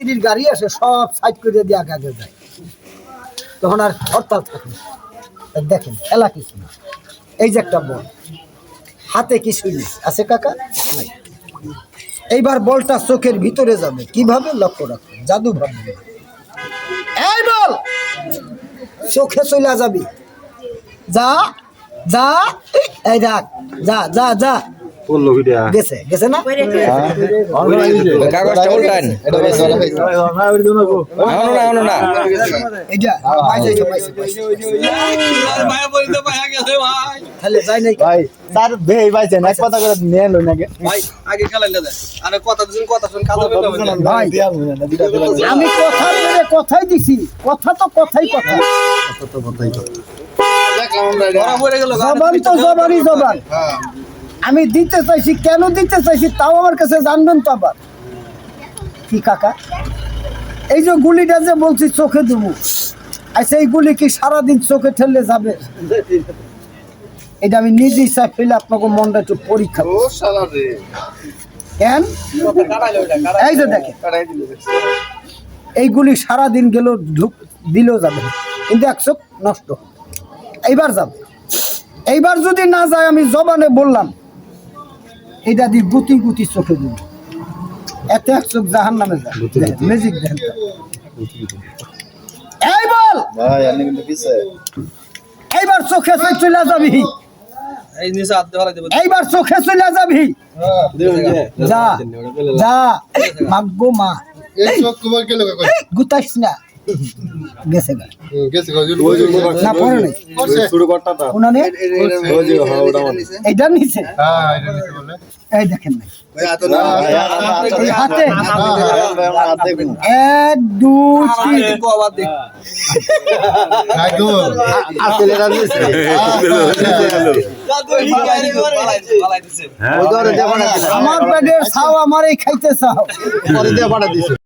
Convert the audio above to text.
মিস্ত্রির গাড়ি আসে সব সাইড করে দিয়ে আগে আগে যায়। তখন আর হরতাল থাকে। দেখেন খেলা কিছু না। এই যে একটা বল। হাতে কিছুই নেই। আছে কাকা? নাই। এইবার বলটা চোখের ভিতরে যাবে। কীভাবে? লক্ষ্য রাখবে জাদু ভাববে এই বল! চোখে চলে যাবি। যা যা, এই রাখ যা যা যা। বলল ভিডিও গেছে গেছে না? কাগজটা উল্টান। এখনও না এখনও না। এইটা পাইছে পাইছে পাইছে। তাহলে যাই নাই ভাই তার বেই পাইছেন এক কথা করে নিয়ে লো নাকি। ভাই আমি কথা বলে কথাই দিছি। কথা তো কথাই কথা। জবান তো জবানই জবান। আমি দিতে চাইছি কেন দিতে চাইছি তাও আমার কাছে জানবেন তো আবার। কি কাকা? এই যে গুলিটা যে বলছি চোখে দেবো। আচ্ছা এই গুলি কি সারাদিন চোখে ঠেললে যাবে? এটা আমি নিজে ইচ্ছা ফেলে আপনাকে মনটা একটু পরীক্ষা। কেন? এই যে দেখেন। এইগুলি সারাদিন গেল ঢুক দিলেও যাবে কিন্তু এক চোখ নষ্ট। এইবার যাবে। এইবার যদি না যায় আমি জবানে বললাম এটা দিয়ে গুতি গুতি চোখে দিব। এত এক চোখ জাহান নামে যায় ম্যাজিক দেখেন তো। এই বল! এইবার চোখে চলে যাবি। এইবার চোখে চলে যাবি। যা। যা ভাগ্য মা। গুতাইস না। গেছে গা গেছে না পরে নাই শুরু উনানে হ্যাঁ মানে এইটা নিচে হ্যাঁ এটা নিতে বলে এই দেখেন না আমার এক দুই তিন পেটের ছাও আমার এই খাইতে চাও পরে দিয়ে পাঠা দিছে